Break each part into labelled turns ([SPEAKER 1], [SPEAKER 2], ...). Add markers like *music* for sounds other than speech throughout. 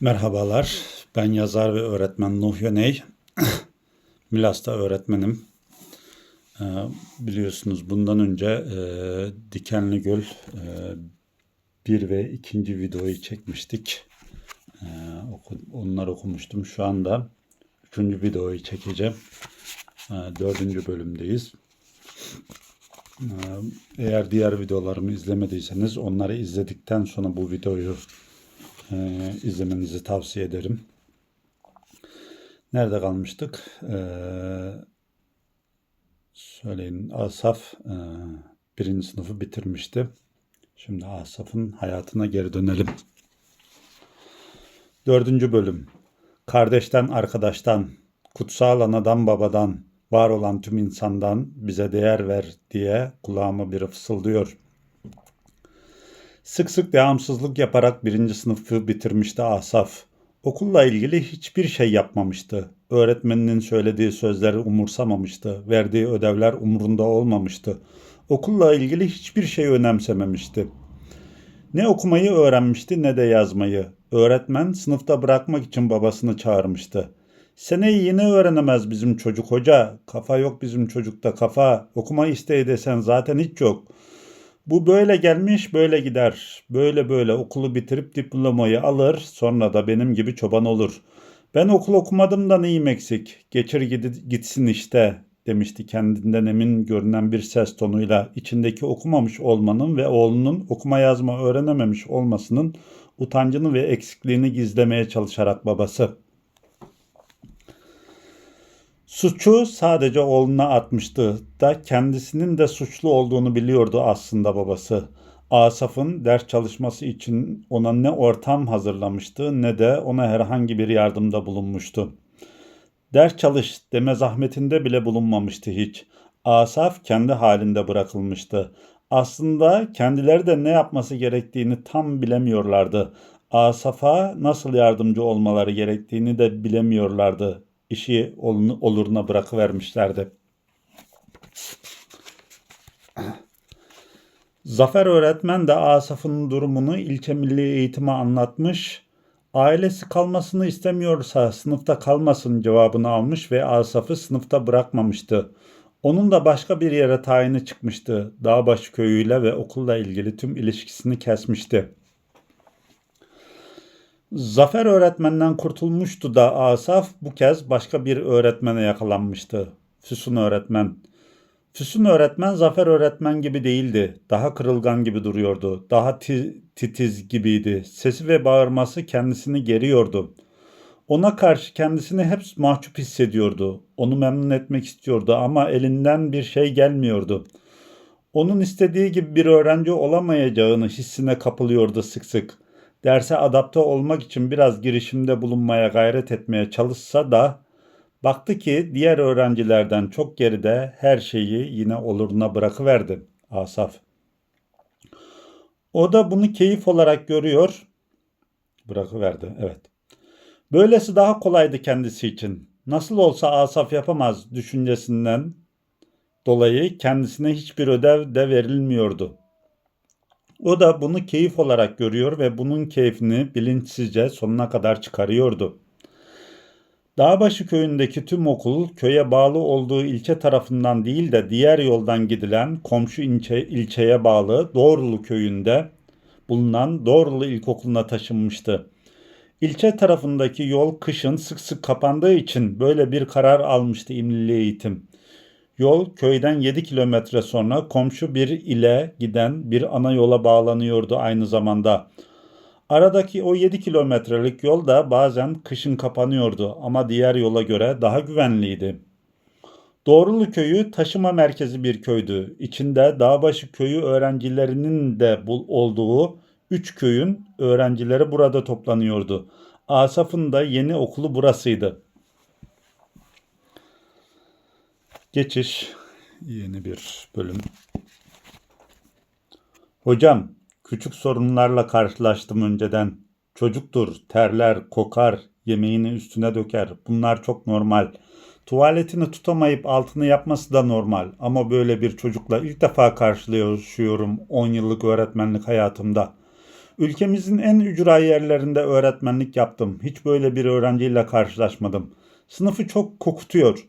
[SPEAKER 1] Merhabalar, ben yazar ve öğretmen Nuh Yöney. *coughs* Milas'ta öğretmenim. Ee, biliyorsunuz bundan önce e, Dikenli Göl e, ve ikinci videoyu çekmiştik. E, oku, onlar okumuştum. Şu anda üçüncü videoyu çekeceğim. E, bölümdeyiz. E, eğer diğer videolarımı izlemediyseniz onları izledikten sonra bu videoyu e, izlemenizi tavsiye ederim. Nerede kalmıştık? E, söyleyin. Asaf e, birinci sınıfı bitirmişti. Şimdi Asaf'ın hayatına geri dönelim. Dördüncü bölüm. Kardeşten, arkadaştan, kutsal anadan babadan, var olan tüm insandan bize değer ver diye kulağıma biri fısıldıyor. Sık sık devamsızlık yaparak birinci sınıfı bitirmişti Asaf. Okulla ilgili hiçbir şey yapmamıştı. Öğretmeninin söylediği sözleri umursamamıştı. Verdiği ödevler umurunda olmamıştı. Okulla ilgili hiçbir şey önemsememişti. Ne okumayı öğrenmişti ne de yazmayı. Öğretmen sınıfta bırakmak için babasını çağırmıştı. Seneyi yine öğrenemez bizim çocuk hoca. Kafa yok bizim çocukta kafa. Okuma isteği desen zaten hiç yok. Bu böyle gelmiş böyle gider. Böyle böyle okulu bitirip diplomayı alır sonra da benim gibi çoban olur. Ben okul okumadım da neyim eksik. Geçir gitsin işte demişti kendinden emin görünen bir ses tonuyla içindeki okumamış olmanın ve oğlunun okuma yazma öğrenememiş olmasının utancını ve eksikliğini gizlemeye çalışarak babası. Suçu sadece oğluna atmıştı da kendisinin de suçlu olduğunu biliyordu aslında babası. Asaf'ın ders çalışması için ona ne ortam hazırlamıştı ne de ona herhangi bir yardımda bulunmuştu. Ders çalış deme zahmetinde bile bulunmamıştı hiç. Asaf kendi halinde bırakılmıştı. Aslında kendileri de ne yapması gerektiğini tam bilemiyorlardı. Asaf'a nasıl yardımcı olmaları gerektiğini de bilemiyorlardı işi oluruna bırakıvermişlerdi. Zafer öğretmen de Asaf'ın durumunu ilçe milli eğitime anlatmış. Ailesi kalmasını istemiyorsa sınıfta kalmasın cevabını almış ve Asaf'ı sınıfta bırakmamıştı. Onun da başka bir yere tayini çıkmıştı. Dağbaşı köyüyle ve okulla ilgili tüm ilişkisini kesmişti. Zafer öğretmenden kurtulmuştu da Asaf bu kez başka bir öğretmene yakalanmıştı. Füsun öğretmen. Füsun öğretmen Zafer öğretmen gibi değildi. Daha kırılgan gibi duruyordu. Daha titiz gibiydi. Sesi ve bağırması kendisini geriyordu. Ona karşı kendisini hep mahcup hissediyordu. Onu memnun etmek istiyordu ama elinden bir şey gelmiyordu. Onun istediği gibi bir öğrenci olamayacağını hissine kapılıyordu sık sık derse adapte olmak için biraz girişimde bulunmaya gayret etmeye çalışsa da baktı ki diğer öğrencilerden çok geride her şeyi yine oluruna bırakıverdi Asaf. O da bunu keyif olarak görüyor. Bırakıverdi, evet. Böylesi daha kolaydı kendisi için. Nasıl olsa Asaf yapamaz düşüncesinden dolayı kendisine hiçbir ödev de verilmiyordu. O da bunu keyif olarak görüyor ve bunun keyfini bilinçsizce sonuna kadar çıkarıyordu. Dağbaşı köyündeki tüm okul köye bağlı olduğu ilçe tarafından değil de diğer yoldan gidilen komşu ilçe, ilçeye bağlı Doğrulu köyünde bulunan Doğrulu İlkokulu'na taşınmıştı. İlçe tarafındaki yol kışın sık sık kapandığı için böyle bir karar almıştı İmlili Eğitim. Yol köyden 7 kilometre sonra komşu bir ile giden bir ana yola bağlanıyordu aynı zamanda. Aradaki o 7 kilometrelik yol da bazen kışın kapanıyordu ama diğer yola göre daha güvenliydi. Doğrulu köyü taşıma merkezi bir köydü. İçinde Dağbaşı köyü öğrencilerinin de olduğu üç köyün öğrencileri burada toplanıyordu. Asaf'ın da yeni okulu burasıydı. Geçiş yeni bir bölüm. Hocam, küçük sorunlarla karşılaştım önceden. Çocuktur, terler, kokar, yemeğini üstüne döker. Bunlar çok normal. Tuvaletini tutamayıp altını yapması da normal. Ama böyle bir çocukla ilk defa karşılaşıyorum 10 yıllık öğretmenlik hayatımda. Ülkemizin en ücra yerlerinde öğretmenlik yaptım. Hiç böyle bir öğrenciyle karşılaşmadım. Sınıfı çok kokutuyor.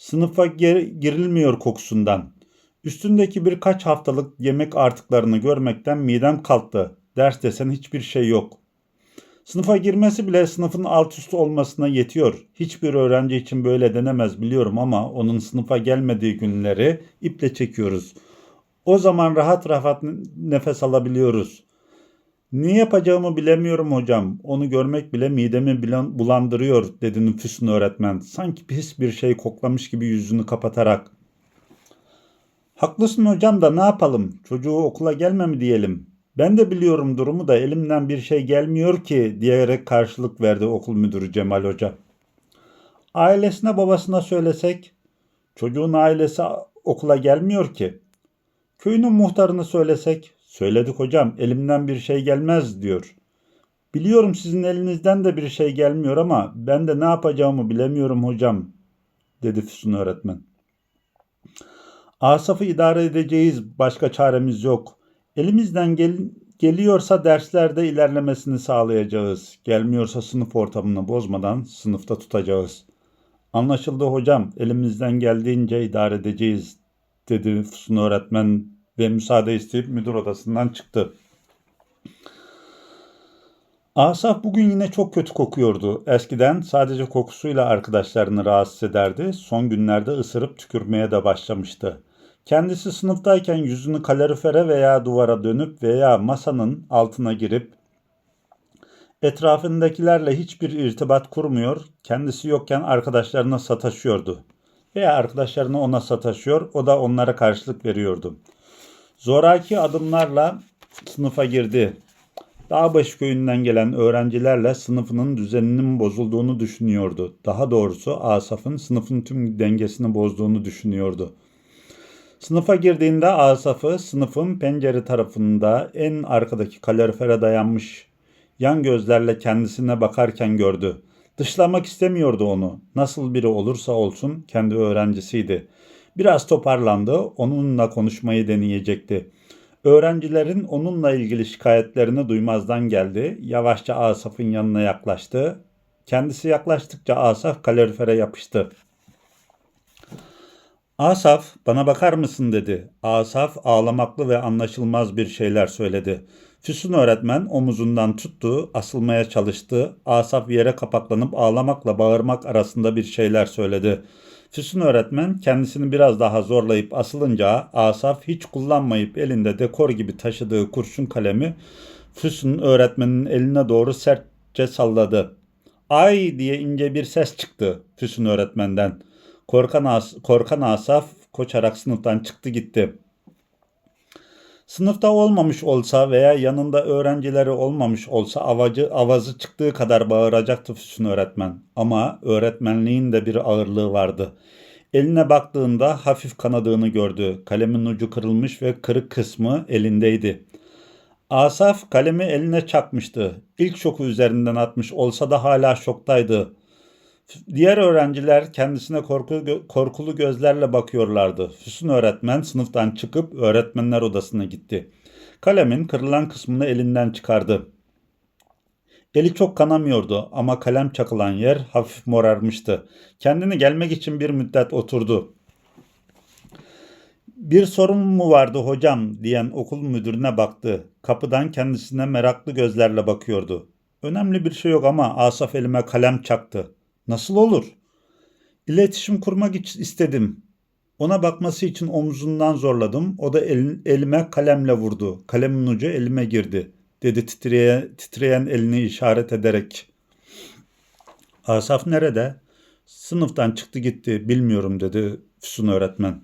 [SPEAKER 1] Sınıfa girilmiyor kokusundan. Üstündeki birkaç haftalık yemek artıklarını görmekten midem kalktı. Ders desen hiçbir şey yok. Sınıfa girmesi bile sınıfın alt üst olmasına yetiyor. Hiçbir öğrenci için böyle denemez biliyorum ama onun sınıfa gelmediği günleri iple çekiyoruz. O zaman rahat rahat nefes alabiliyoruz. Ne yapacağımı bilemiyorum hocam. Onu görmek bile midemi bulandırıyor dedi nüfusun öğretmen. Sanki pis bir şey koklamış gibi yüzünü kapatarak. Haklısın hocam da ne yapalım? Çocuğu okula gelme mi diyelim? Ben de biliyorum durumu da elimden bir şey gelmiyor ki diyerek karşılık verdi okul müdürü Cemal Hoca. Ailesine babasına söylesek çocuğun ailesi okula gelmiyor ki. Köyünün muhtarını söylesek söyledik hocam elimden bir şey gelmez diyor. Biliyorum sizin elinizden de bir şey gelmiyor ama ben de ne yapacağımı bilemiyorum hocam dedi Füsun öğretmen. Asaf'ı idare edeceğiz başka çaremiz yok. Elimizden gel geliyorsa derslerde ilerlemesini sağlayacağız. Gelmiyorsa sınıf ortamını bozmadan sınıfta tutacağız. Anlaşıldı hocam. Elimizden geldiğince idare edeceğiz dedi Füsun öğretmen ve müsaade isteyip müdür odasından çıktı. Asaf bugün yine çok kötü kokuyordu. Eskiden sadece kokusuyla arkadaşlarını rahatsız ederdi. Son günlerde ısırıp tükürmeye de başlamıştı. Kendisi sınıftayken yüzünü kalorifere veya duvara dönüp veya masanın altına girip etrafındakilerle hiçbir irtibat kurmuyor, kendisi yokken arkadaşlarına sataşıyordu. Veya arkadaşlarını ona sataşıyor, o da onlara karşılık veriyordu. Zoraki adımlarla sınıfa girdi. Dağbaşı köyünden gelen öğrencilerle sınıfının düzeninin bozulduğunu düşünüyordu. Daha doğrusu Asaf'ın sınıfın tüm dengesini bozduğunu düşünüyordu. Sınıfa girdiğinde Asaf'ı sınıfın pencere tarafında en arkadaki kalorifere dayanmış yan gözlerle kendisine bakarken gördü. Dışlamak istemiyordu onu. Nasıl biri olursa olsun kendi öğrencisiydi. Biraz toparlandı, onunla konuşmayı deneyecekti. Öğrencilerin onunla ilgili şikayetlerini duymazdan geldi. Yavaşça Asaf'ın yanına yaklaştı. Kendisi yaklaştıkça Asaf kalorifere yapıştı. Asaf bana bakar mısın dedi. Asaf ağlamaklı ve anlaşılmaz bir şeyler söyledi. Füsun öğretmen omuzundan tuttu, asılmaya çalıştı. Asaf yere kapaklanıp ağlamakla bağırmak arasında bir şeyler söyledi. Füsun öğretmen kendisini biraz daha zorlayıp asılınca Asaf hiç kullanmayıp elinde dekor gibi taşıdığı kurşun kalemi Füsun öğretmenin eline doğru sertçe salladı. Ay diye ince bir ses çıktı Füsun öğretmenden. Korkan, As Korkan Asaf koçarak sınıftan çıktı gitti. Sınıfta olmamış olsa veya yanında öğrencileri olmamış olsa avacı avazı çıktığı kadar bağıracaktı Füsun öğretmen. Ama öğretmenliğin de bir ağırlığı vardı. Eline baktığında hafif kanadığını gördü. Kalemin ucu kırılmış ve kırık kısmı elindeydi. Asaf kalemi eline çakmıştı. İlk şoku üzerinden atmış olsa da hala şoktaydı. Diğer öğrenciler kendisine korku, korkulu gözlerle bakıyorlardı. Füsun öğretmen sınıftan çıkıp öğretmenler odasına gitti. Kalemin kırılan kısmını elinden çıkardı. Eli çok kanamıyordu ama kalem çakılan yer hafif morarmıştı. Kendini gelmek için bir müddet oturdu. Bir sorun mu vardı hocam diyen okul müdürüne baktı. Kapıdan kendisine meraklı gözlerle bakıyordu. Önemli bir şey yok ama Asaf elime kalem çaktı. Nasıl olur? İletişim kurmak istedim. Ona bakması için omzundan zorladım. O da el, elime kalemle vurdu. Kalemin ucu elime girdi, dedi titreyen, titreyen elini işaret ederek. Asaf nerede? Sınıftan çıktı gitti, bilmiyorum dedi Füsun öğretmen.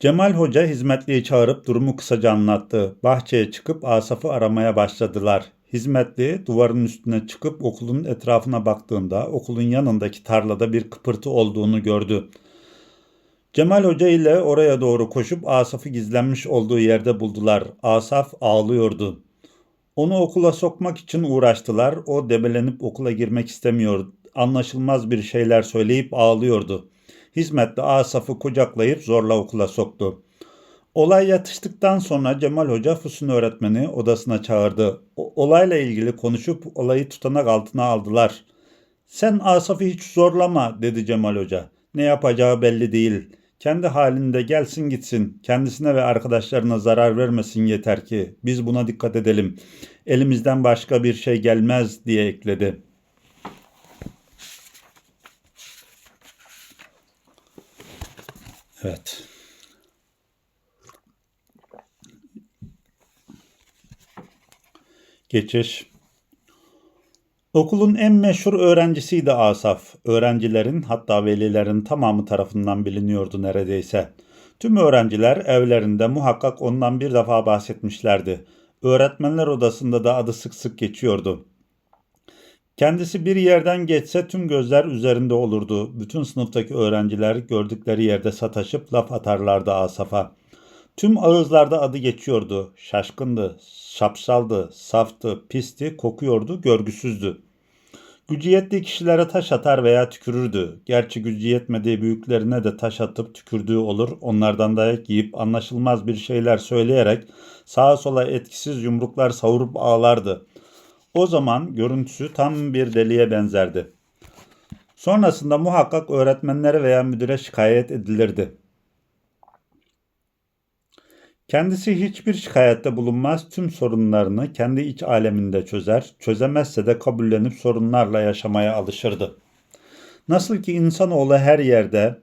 [SPEAKER 1] Cemal Hoca hizmetliyi çağırıp durumu kısaca anlattı. Bahçeye çıkıp Asaf'ı aramaya başladılar. Hizmetli duvarın üstüne çıkıp okulun etrafına baktığında okulun yanındaki tarlada bir kıpırtı olduğunu gördü. Cemal Hoca ile oraya doğru koşup Asaf'ı gizlenmiş olduğu yerde buldular. Asaf ağlıyordu. Onu okula sokmak için uğraştılar. O debelenip okula girmek istemiyor. Anlaşılmaz bir şeyler söyleyip ağlıyordu. Hizmetli Asaf'ı kucaklayıp zorla okula soktu. Olay yatıştıktan sonra Cemal Hoca Füsun öğretmeni odasına çağırdı. O- olayla ilgili konuşup olayı tutanak altına aldılar. Sen Asaf'ı hiç zorlama dedi Cemal Hoca. Ne yapacağı belli değil. Kendi halinde gelsin gitsin. Kendisine ve arkadaşlarına zarar vermesin yeter ki. Biz buna dikkat edelim. Elimizden başka bir şey gelmez diye ekledi. Evet. Geçiş. Okulun en meşhur öğrencisiydi Asaf. Öğrencilerin hatta velilerin tamamı tarafından biliniyordu neredeyse. Tüm öğrenciler evlerinde muhakkak ondan bir defa bahsetmişlerdi. Öğretmenler odasında da adı sık sık geçiyordu. Kendisi bir yerden geçse tüm gözler üzerinde olurdu. Bütün sınıftaki öğrenciler gördükleri yerde sataşıp laf atarlardı Asaf'a. Tüm ağızlarda adı geçiyordu. Şaşkındı, şapşaldı, saftı, pisti, kokuyordu, görgüsüzdü. Gücü yettiği kişilere taş atar veya tükürürdü. Gerçi gücü yetmediği büyüklerine de taş atıp tükürdüğü olur. Onlardan dayak yiyip anlaşılmaz bir şeyler söyleyerek sağa sola etkisiz yumruklar savurup ağlardı. O zaman görüntüsü tam bir deliye benzerdi. Sonrasında muhakkak öğretmenlere veya müdüre şikayet edilirdi. Kendisi hiçbir şikayette bulunmaz, tüm sorunlarını kendi iç aleminde çözer, çözemezse de kabullenip sorunlarla yaşamaya alışırdı. Nasıl ki insanoğlu her yerde,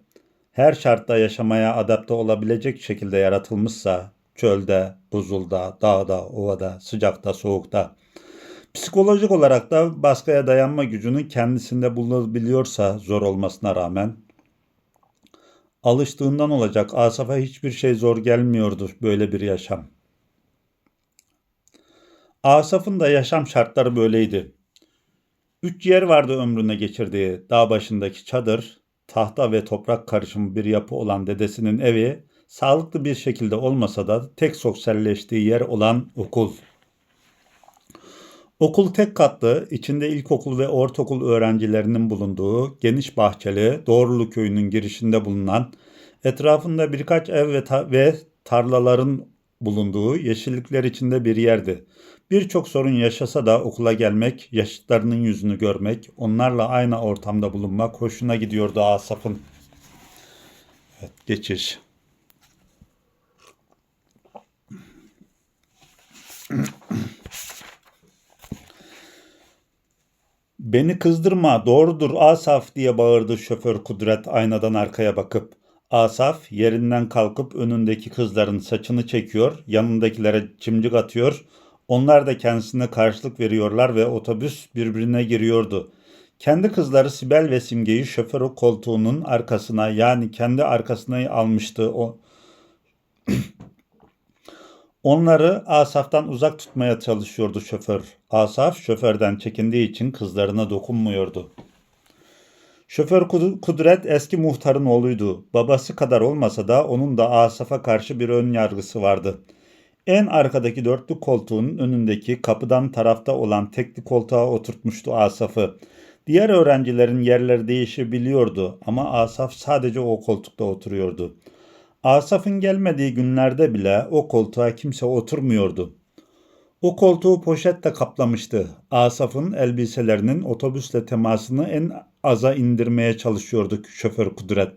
[SPEAKER 1] her şartta yaşamaya adapte olabilecek şekilde yaratılmışsa, çölde, buzulda, dağda, ovada, sıcakta, soğukta, psikolojik olarak da baskıya dayanma gücünün kendisinde bulunabiliyorsa zor olmasına rağmen, Alıştığından olacak. Asaf'a hiçbir şey zor gelmiyordu böyle bir yaşam. Asaf'ın da yaşam şartları böyleydi. Üç yer vardı ömrüne geçirdiği. Dağ başındaki çadır, tahta ve toprak karışımı bir yapı olan dedesinin evi, sağlıklı bir şekilde olmasa da tek sosyalleştiği yer olan okul. Okul tek katlı, içinde ilkokul ve ortaokul öğrencilerinin bulunduğu geniş bahçeli Doğrulu köyünün girişinde bulunan, etrafında birkaç ev ve, ta- ve tarlaların bulunduğu yeşillikler içinde bir yerdi. Birçok sorun yaşasa da okula gelmek, yaşıtlarının yüzünü görmek, onlarla aynı ortamda bulunmak hoşuna gidiyordu Asaf'ın. Evet, geçiş. Beni kızdırma, doğrudur Asaf diye bağırdı şoför Kudret aynadan arkaya bakıp. Asaf yerinden kalkıp önündeki kızların saçını çekiyor, yanındakilere çimcik atıyor. Onlar da kendisine karşılık veriyorlar ve otobüs birbirine giriyordu. Kendi kızları Sibel ve Simge'yi şoför koltuğunun arkasına yani kendi arkasına almıştı. O, Onları Asaf'tan uzak tutmaya çalışıyordu şoför. Asaf şoförden çekindiği için kızlarına dokunmuyordu. Şoför Kud- Kudret eski muhtarın oğluydu. Babası kadar olmasa da onun da Asaf'a karşı bir ön yargısı vardı. En arkadaki dörtlü koltuğun önündeki kapıdan tarafta olan tekli koltuğa oturtmuştu Asaf'ı. Diğer öğrencilerin yerleri değişebiliyordu ama Asaf sadece o koltukta oturuyordu. Asaf'ın gelmediği günlerde bile o koltuğa kimse oturmuyordu. O koltuğu poşetle kaplamıştı. Asaf'ın elbiselerinin otobüsle temasını en aza indirmeye çalışıyordu şoför Kudret.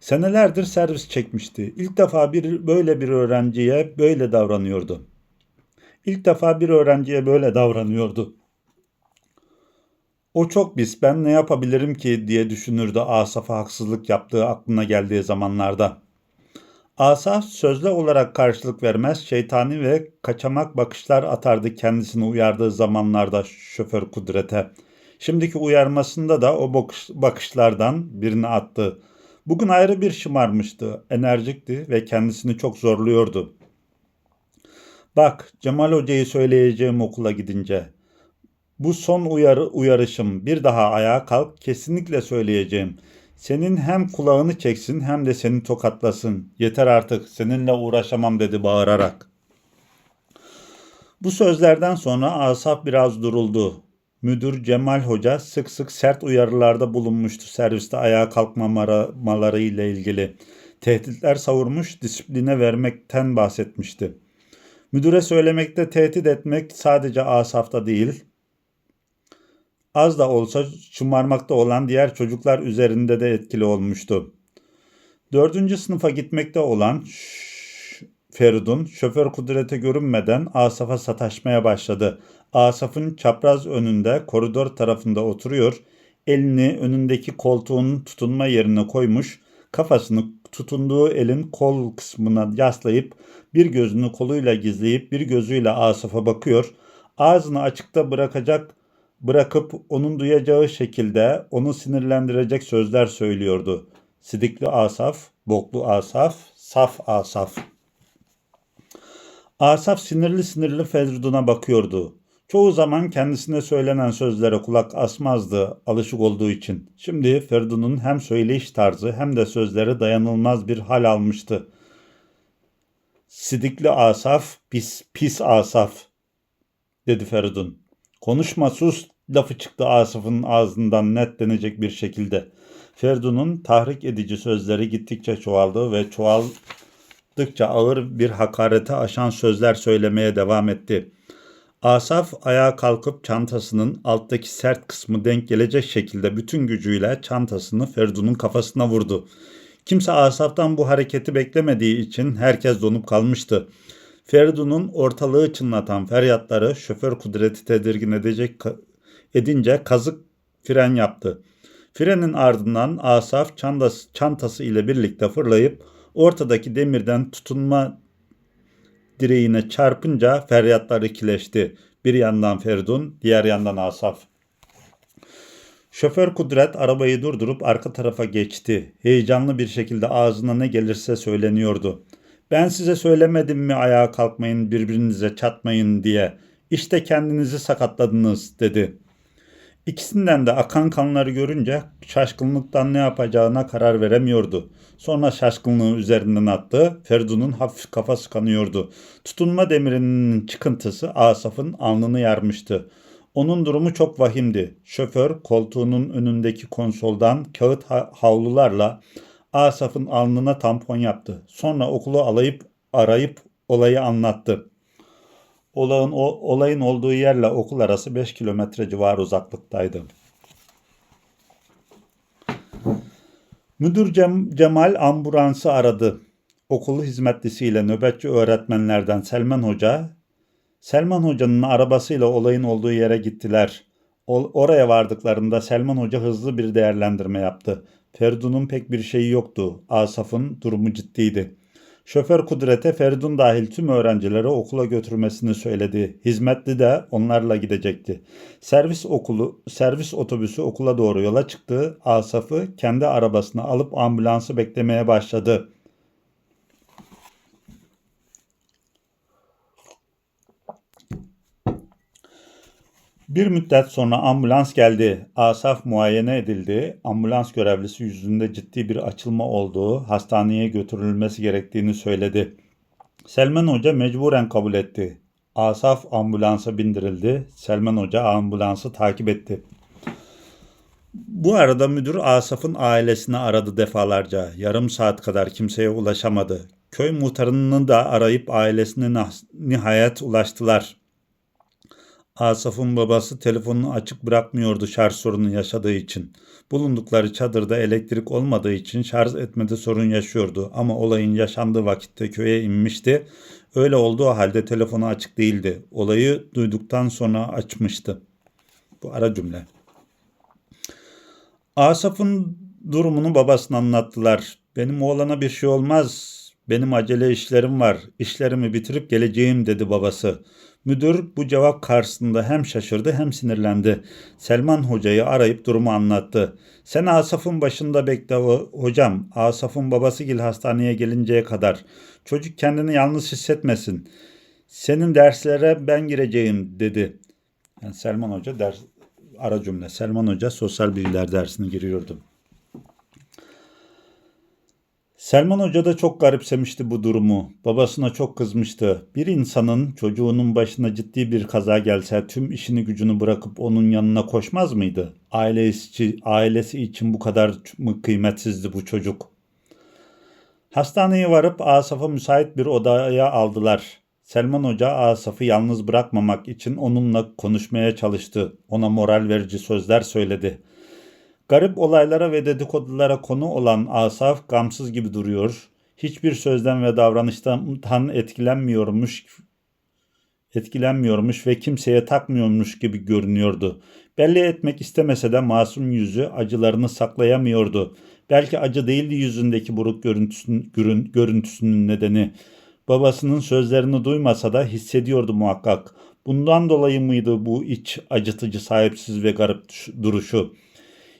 [SPEAKER 1] Senelerdir servis çekmişti. İlk defa bir böyle bir öğrenciye böyle davranıyordu. İlk defa bir öğrenciye böyle davranıyordu. O çok pis, ben ne yapabilirim ki diye düşünürdü Asaf'a haksızlık yaptığı aklına geldiği zamanlarda. Asaf sözlü olarak karşılık vermez, şeytani ve kaçamak bakışlar atardı kendisini uyardığı zamanlarda şoför Kudret'e. Şimdiki uyarmasında da o bakış, bakışlardan birini attı. Bugün ayrı bir şımarmıştı, enerjikti ve kendisini çok zorluyordu. Bak, Cemal Hoca'yı söyleyeceğim okula gidince. Bu son uyarı, uyarışım. Bir daha ayağa kalk, kesinlikle söyleyeceğim. Senin hem kulağını çeksin hem de seni tokatlasın. Yeter artık, seninle uğraşamam dedi bağırarak. Bu sözlerden sonra Asaf biraz duruldu. Müdür Cemal Hoca sık sık sert uyarılarda bulunmuştu serviste ayağa kalkmamaları ile ilgili. Tehditler savurmuş, disipline vermekten bahsetmişti. Müdüre söylemekte tehdit etmek sadece Asaf'ta değil, az da olsa şımarmakta olan diğer çocuklar üzerinde de etkili olmuştu. Dördüncü sınıfa gitmekte olan Feridun şoför kudrete görünmeden Asaf'a sataşmaya başladı. Asaf'ın çapraz önünde koridor tarafında oturuyor, elini önündeki koltuğun tutunma yerine koymuş, kafasını tutunduğu elin kol kısmına yaslayıp bir gözünü koluyla gizleyip bir gözüyle Asaf'a bakıyor. Ağzını açıkta bırakacak bırakıp onun duyacağı şekilde onu sinirlendirecek sözler söylüyordu. Sidikli Asaf, Boklu Asaf, Saf Asaf. Asaf sinirli sinirli Feridun'a bakıyordu. Çoğu zaman kendisine söylenen sözlere kulak asmazdı alışık olduğu için. Şimdi Feridun'un hem söyleyiş tarzı hem de sözleri dayanılmaz bir hal almıştı. Sidikli Asaf, pis, pis Asaf, dedi Feridun. Konuşma sus lafı çıktı Asaf'ın ağzından net denecek bir şekilde. Feridun'un tahrik edici sözleri gittikçe çoğaldı ve çoğaldıkça ağır bir hakarete aşan sözler söylemeye devam etti. Asaf ayağa kalkıp çantasının alttaki sert kısmı denk gelecek şekilde bütün gücüyle çantasını Feridun'un kafasına vurdu. Kimse Asaf'tan bu hareketi beklemediği için herkes donup kalmıştı. Feridun'un ortalığı çınlatan feryatları şoför kudreti tedirgin edecek edince kazık fren yaptı. Frenin ardından Asaf çantası, çantası ile birlikte fırlayıp ortadaki demirden tutunma direğine çarpınca feryatlar ikileşti. Bir yandan Feridun, diğer yandan Asaf. Şoför Kudret arabayı durdurup arka tarafa geçti. Heyecanlı bir şekilde ağzına ne gelirse söyleniyordu. Ben size söylemedim mi ayağa kalkmayın birbirinize çatmayın diye. İşte kendinizi sakatladınız dedi. İkisinden de akan kanları görünce şaşkınlıktan ne yapacağına karar veremiyordu. Sonra şaşkınlığı üzerinden attı. Feridun'un hafif kafası kanıyordu. Tutunma demirinin çıkıntısı Asaf'ın alnını yarmıştı. Onun durumu çok vahimdi. Şoför koltuğunun önündeki konsoldan kağıt havlularla Asaf'ın alnına tampon yaptı. Sonra okulu alayıp arayıp olayı anlattı. Olayın, o, olayın olduğu yerle okul arası 5 kilometre civarı uzaklıktaydı. Müdür Cem, Cemal ambulansı aradı. Okul hizmetlisiyle nöbetçi öğretmenlerden Selman Hoca, Selman Hoca'nın arabasıyla olayın olduğu yere gittiler. O, oraya vardıklarında Selman Hoca hızlı bir değerlendirme yaptı. Ferdun'un pek bir şeyi yoktu. Asaf'ın durumu ciddiydi. Şoför Kudret'e Feridun dahil tüm öğrencileri okula götürmesini söyledi. Hizmetli de onlarla gidecekti. Servis okulu, servis otobüsü okula doğru yola çıktı. Asaf'ı kendi arabasına alıp ambulansı beklemeye başladı. Bir müddet sonra ambulans geldi. Asaf muayene edildi. Ambulans görevlisi yüzünde ciddi bir açılma olduğu, hastaneye götürülmesi gerektiğini söyledi. Selman Hoca mecburen kabul etti. Asaf ambulansa bindirildi. Selman Hoca ambulansı takip etti. Bu arada müdür Asaf'ın ailesini aradı defalarca. Yarım saat kadar kimseye ulaşamadı. Köy muhtarını da arayıp ailesine nihayet ulaştılar. Asaf'ın babası telefonunu açık bırakmıyordu şarj sorunu yaşadığı için. Bulundukları çadırda elektrik olmadığı için şarj etmede sorun yaşıyordu ama olayın yaşandığı vakitte köye inmişti. Öyle olduğu halde telefonu açık değildi. Olayı duyduktan sonra açmıştı. Bu ara cümle. Asaf'ın durumunu babasına anlattılar. Benim oğlana bir şey olmaz. Benim acele işlerim var. İşlerimi bitirip geleceğim dedi babası. Müdür bu cevap karşısında hem şaşırdı hem sinirlendi. Selman hocayı arayıp durumu anlattı. Sen Asaf'ın başında bekle hocam. Asaf'ın babası gil hastaneye gelinceye kadar. Çocuk kendini yalnız hissetmesin. Senin derslere ben gireceğim dedi. Yani Selman Hoca ders ara cümle. Selman Hoca sosyal bilgiler dersine giriyordu. Selman Hoca da çok garipsemişti bu durumu. Babasına çok kızmıştı. Bir insanın çocuğunun başına ciddi bir kaza gelse tüm işini gücünü bırakıp onun yanına koşmaz mıydı? Ailesi, ailesi için bu kadar mı kıymetsizdi bu çocuk? Hastaneye varıp Asaf'ı müsait bir odaya aldılar. Selman Hoca Asaf'ı yalnız bırakmamak için onunla konuşmaya çalıştı. Ona moral verici sözler söyledi. Garip olaylara ve dedikodulara konu olan Asaf gamsız gibi duruyor. Hiçbir sözden ve davranıştan etkilenmiyormuş etkilenmiyormuş ve kimseye takmıyormuş gibi görünüyordu. Belli etmek istemese de masum yüzü acılarını saklayamıyordu. Belki acı değildi yüzündeki buruk görüntüsünün, görün- görüntüsünün nedeni. Babasının sözlerini duymasa da hissediyordu muhakkak. Bundan dolayı mıydı bu iç acıtıcı sahipsiz ve garip duruşu?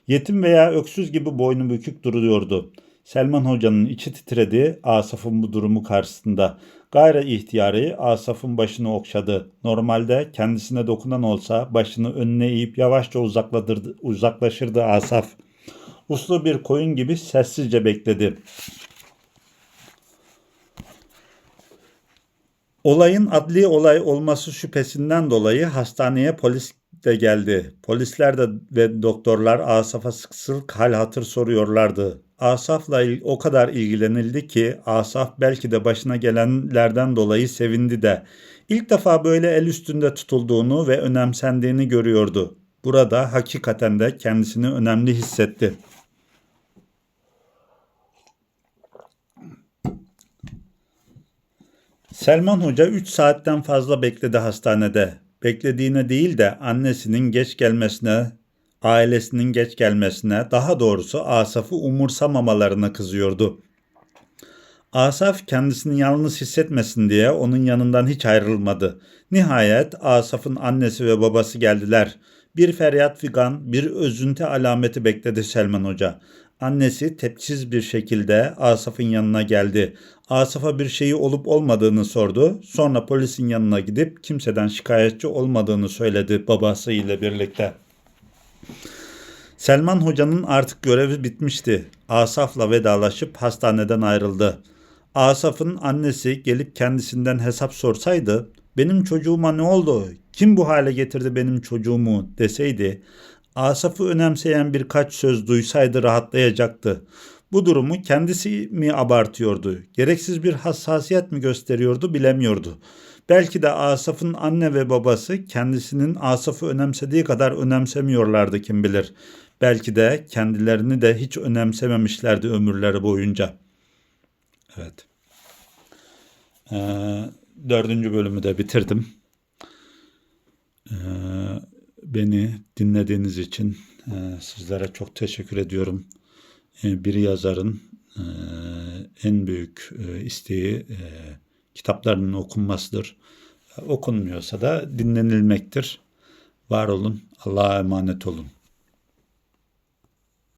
[SPEAKER 1] Yetim veya öksüz gibi boynu bükük duruyordu. Selman Hoca'nın içi titredi Asaf'ın bu durumu karşısında. Gayri ihtiyari Asaf'ın başını okşadı. Normalde kendisine dokunan olsa başını önüne eğip yavaşça uzaklaşırdı Asaf. Uslu bir koyun gibi sessizce bekledi. Olayın adli olay olması şüphesinden dolayı hastaneye polis de geldi. Polisler de ve doktorlar Asaf'a sık sık hal hatır soruyorlardı. Asaf'la o kadar ilgilenildi ki Asaf belki de başına gelenlerden dolayı sevindi de. İlk defa böyle el üstünde tutulduğunu ve önemsendiğini görüyordu. Burada hakikaten de kendisini önemli hissetti. Selman Hoca 3 saatten fazla bekledi hastanede. Beklediğine değil de annesinin geç gelmesine, ailesinin geç gelmesine, daha doğrusu Asaf'ı umursamamalarına kızıyordu. Asaf kendisini yalnız hissetmesin diye onun yanından hiç ayrılmadı. Nihayet Asaf'ın annesi ve babası geldiler. Bir feryat figan, bir özünte alameti bekledi Selman Hoca. Annesi tepkisiz bir şekilde Asaf'ın yanına geldi. Asaf'a bir şeyi olup olmadığını sordu. Sonra polisin yanına gidip kimseden şikayetçi olmadığını söyledi babası ile birlikte. Selman Hoca'nın artık görevi bitmişti. Asaf'la vedalaşıp hastaneden ayrıldı. Asaf'ın annesi gelip kendisinden hesap sorsaydı, benim çocuğuma ne oldu, kim bu hale getirdi benim çocuğumu deseydi, Asaf'ı önemseyen birkaç söz duysaydı rahatlayacaktı. Bu durumu kendisi mi abartıyordu, gereksiz bir hassasiyet mi gösteriyordu bilemiyordu. Belki de Asaf'ın anne ve babası kendisinin Asaf'ı önemsediği kadar önemsemiyorlardı kim bilir. Belki de kendilerini de hiç önemsememişlerdi ömürleri boyunca. Evet. Ee, dördüncü bölümü de bitirdim. Ee, beni dinlediğiniz için e, sizlere çok teşekkür ediyorum. E, bir yazarın e, en büyük e, isteği e, kitaplarının okunmasıdır. Okunmuyorsa da dinlenilmektir. Var olun, Allah'a emanet olun.